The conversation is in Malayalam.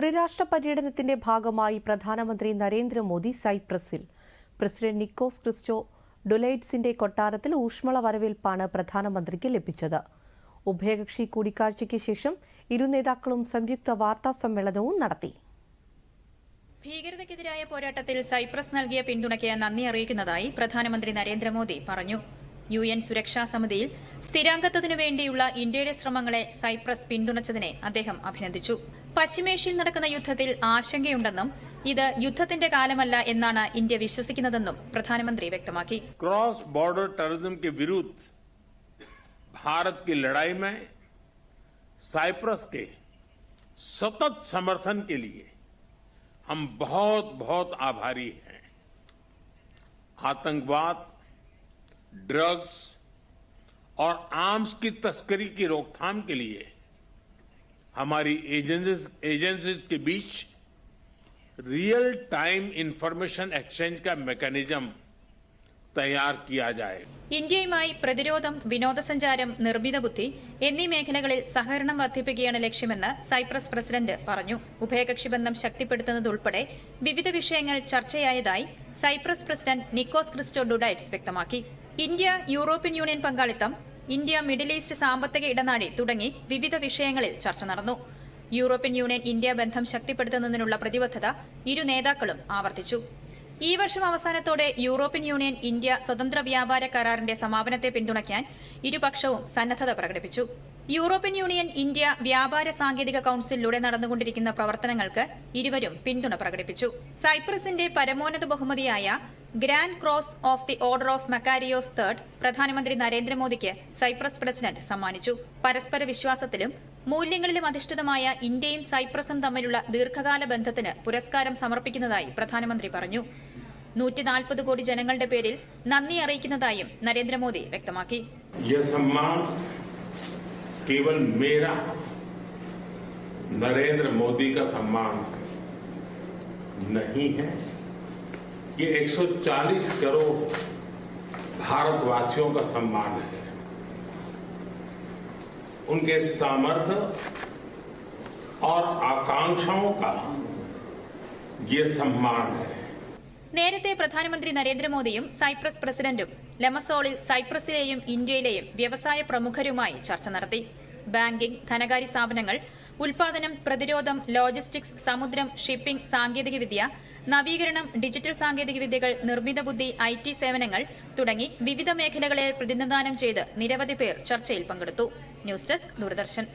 ത്രിരാഷ്ട്ര പര്യടനത്തിന്റെ ഭാഗമായി പ്രധാനമന്ത്രി നരേന്ദ്രമോദി സൈപ്രസിൽ. പ്രസിഡന്റ് നിക്കോസ് ക്രിസ്റ്റോ ഡൊലൈറ്റ്സിന്റെ കൊട്ടാരത്തിൽ ഊഷ്മള വരവേൽപ്പാണ് പ്രധാനമന്ത്രിക്ക് ലഭിച്ചത്. ഉഭയകക്ഷി കൂടിക്കാഴ്ചയ്ക്ക് ശേഷം ഇരു നേതാക്കളും സംയുക്ത വാർത്താ സമ്മേളനവും നടത്തി. ഭീകരതയ്ക്കെതിരായ പോരാട്ടത്തിൽ സൈപ്രസ് നൽകിയ പിന്തുണയ്ക്ക് നന്ദി അറിയിക്കുന്നതായി പ്രധാനമന്ത്രി നരേന്ദ്രമോദി പറഞ്ഞു. യു എൻ സുരക്ഷാ സമിതിയിൽ സ്ഥിരാംഗത്വത്തിനു വേണ്ടിയുള്ള ഇന്ത്യയുടെ ശ്രമങ്ങളെ സൈപ്രസ് പിന്തുണച്ചതിനെ അദ്ദേഹം അഭിനന്ദിച്ചു പശ്ചിമേഷ്യയിൽ നടക്കുന്ന യുദ്ധത്തിൽ ആശങ്കയുണ്ടെന്നും ഇത് യുദ്ധത്തിന്റെ കാലമല്ല എന്നാണ് ഇന്ത്യ വിശ്വസിക്കുന്നതെന്നും പ്രധാനമന്ത്രി വ്യക്തമാക്കി क्रॉस बॉर्डर टेररिज्म के विरुद्ध भारत की लड़ाई में साइप्रस के सतत समर्थन के लिए हम बहुत बहुत आभारी हैं आतंकवाद ड्रग्स और आर्म्स की तस्करी की रोकथाम के लिए हमारी एजेंसीज एजेंसीज के बीच रियल टाइम इंफॉर्मेशन एक्सचेंज का मैकेनिज्म तैयार किया जाए ഇന്ത്യയുമായി പ്രതിരോധം വിനോദസഞ്ചാരം നിർമ്മിത ബുദ്ധി എന്നീ മേഖലകളിൽ സഹകരണം വർദ്ധിപ്പിക്കുകയാണ് ലക്ഷ്യമെന്ന് സൈപ്രസ് പ്രസിഡന്റ് പറഞ്ഞു ഉഭയകക്ഷി ബന്ധം ശക്തിപ്പെടുത്തുന്നതുൾപ്പെടെ വിവിധ വിഷയങ്ങൾ ചർച്ചയായതായി Cyprus president Nikos Christodoulides വ്യക്തമാക്കി ഇന്ത്യ യൂറോപ്യൻ യൂണിയൻ പങ്കാളിത്തം ഇന്ത്യ മിഡിൽ ഈസ്റ്റ് സാമ്പത്തിക ഇടനാഴി തുടങ്ങി വിവിധ വിഷയങ്ങളിൽ ചർച്ച നടന്നു. യൂറോപ്യൻ യൂണിയൻ ഇന്ത്യ ബന്ധം ശക്തിപ്പെടുത്തുന്നതിനുള്ള പ്രതിബദ്ധത ഇരു നേതാക്കളും ആവർത്തിച്ചു. ഈ വർഷം അവസാനത്തോടെ യൂറോപ്യൻ യൂണിയൻ ഇന്ത്യ സ്വതന്ത്ര വ്യാപാര കരാറിന്റെ സമാപനത്തെ പിന്തുണയ്ക്കാൻ ഇരുപക്ഷവും സന്നദ്ധത പ്രകടിപ്പിച്ചു. യൂറോപ്യൻ യൂണിയൻ ഇന്ത്യ വ്യാപാര സാങ്കേതിക കൌൺസിലിലൂടെ നടന്നുകൊണ്ടിരിക്കുന്ന പ്രവർത്തനങ്ങൾക്ക് ഇരുവരും പിന്തുണ പ്രകടിപ്പിച്ചു. സൈപ്രസിന്റെ പരമോന്നത ബഹുമതിയായ Grand Cross of the Order of Makarios third പ്രധാനമന്ത്രി നരേന്ദ്രമോദിക്ക് സൈപ്രസ് പ്രസിഡന്റ് സമ്മാനിച്ചു പരസ്പര വിശ്വാസത്തിലും മൂല്യങ്ങളിലും അധിഷ്ഠിതമായ ഇന്ത്യയും സൈപ്രസും തമ്മിലുള്ള ദീർഘകാല ബന്ധത്തിന് പുരസ്കാരം സമർപ്പിക്കുന്നതായി പ്രധാനമന്ത്രി പറഞ്ഞു നൂറ്റി നാൽപ്പത് കോടി ജനങ്ങളുടെ പേരിൽ നന്ദി അറിയിക്കുന്നതായും നരേന്ദ്രമോദി വ്യക്തമാക്കി यह सम्मान केवल मेरा नरेंद्र मोदी का सम्मान नहीं है ये 140 करोड़ भारतवासियों का सम्मान है उनके सामर्थ्य और आकांक्षाओं का ये सम्मान है നേരത്തെ പ്രധാനമന്ത്രി നരേന്ദ്രമോദിയും സൈപ്രസ് പ്രസിഡന്റും ലെമസോളിൽ സൈപ്രസിലെയും ഇന്ത്യയിലെയും വ്യവസായ പ്രമുഖരുമായി ചർച്ച നടത്തി ബാങ്കിംഗ് ധനകാര്യ സ്ഥാപനങ്ങൾ ഉൽപാദനം പ്രതിരോധം ലോജിസ്റ്റിക്സ് സമുദ്രം ഷിപ്പിംഗ് സാങ്കേതികവിദ്യ നവീകരണം ഡിജിറ്റൽ സാങ്കേതികവിദ്യകൾ നിർമ്മിത ബുദ്ധി ഐ ടി സേവനങ്ങൾ തുടങ്ങി വിവിധ മേഖലകളെ പ്രതിനിധാനം ചെയ്ത് നിരവധി പേർ ചർച്ചയിൽ പങ്കെടുത്തു. News desk Doordarshan.